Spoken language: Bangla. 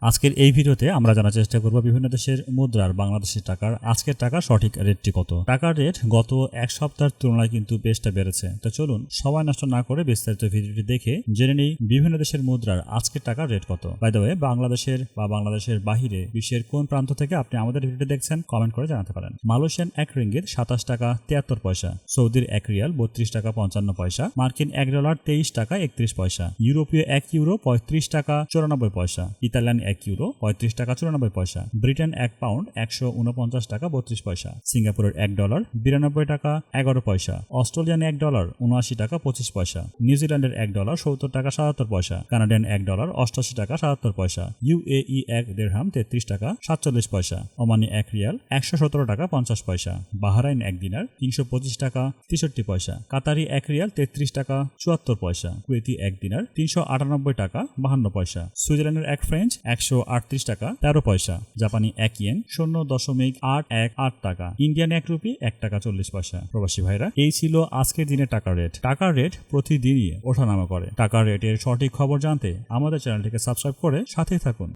আজকের এই ভিডিওতে আমরা জানার চেষ্টা করব বিভিন্ন দেশের মুদ্রার বাংলাদেশের টাকার, আজকের টাকার সঠিক রেটটি কত? টাকার রেট গত এক সপ্তাহের তুলনায় কিন্তু বেশটা বেড়েছে। তো চলুন, সময় নষ্ট না করে বিস্তারিত ভিডিওটি দেখে জেনে নিই বিভিন্ন দেশের মুদ্রার আজকের টাকার রেট কত। বাই বাংলাদেশের বা বাংলাদেশের বাহিরে বিশ্বের কোন প্রান্ত থেকে আপনি আমাদের ভিডিওটি দেখছেন কমেন্ট করে জানাতে পারেন। মালয়েশিয়ান এক রিঙ্গিত সাতাশ টাকা তিয়াত্তর পয়সা, সৌদির এক রিয়াল বত্রিশ টাকা পঞ্চান্ন পয়সা, মার্কিন এক ডলার তেইশ টাকা একত্রিশ পয়সা, ইউরোপীয় এক ইউরো পঁয়ত্রিশ টাকা চুরানব্বই পয়সা, ইতালিয়ান এক ইউরো, পঁয়ত্রিশ টাকা চুরানব্বই পয়সা। ব্রিটেন এক পাউন্ড, একশো উনপঞ্চাশ টাকা, বত্রিশ পয়সা। সিঙ্গাপুরের এক ডলার, বিরানব্বই টাকা, এগারো পয়সা। অস্ট্রেলিয়ান এক ডলার, উনআশি টাকা, পঁচিশ পয়সা। নিউজিল্যান্ডের এক ডলার, সত্তর টাকা, সাতাত্তর পয়সা। কানাডিয়ান এক ডলার, অষ্টাশি টাকা, সাতাত্তর পয়সা। ইউএই এক দেড়হাম, তেত্রিশ টাকা, সাতচল্লিশ পয়সা। ওমানি এক রিয়াল, একশো সতেরো টাকা, পঞ্চাশ পয়সা। বাহারাইন এক দিনার, তিনশো পঁচিশ টাকা, তেষট্টি পয়সা। কাতারি এক রিয়াল, তেত্রিশ টাকা, চুয়াত্তর পয়সা। কুয়েতি এক দিনার, তিনশো আটানব্বই টাকা, বাহান্ন পয়সা। সুইজারল্যান্ডের এক ফ্রেঞ্চ একশো আটত্রিশ টাকা, তেরো পয়সা। জাপানি এক ইয়েন, শূন্য দশমিক আট এক আট টাকা। ইন্ডিয়ান এক রুপি, এক টাকা চল্লিশ পয়সা। প্রবাসী ভাইরা, এই ছিল আজকের দিনের টাকার রেট। টাকার রেট প্রতিদিনই ওঠানামা করে। টাকার রেটের সঠিক খবর জানতে আমাদের চ্যানেলটিকে সাবস্ক্রাইব করে সাথেই থাকুন।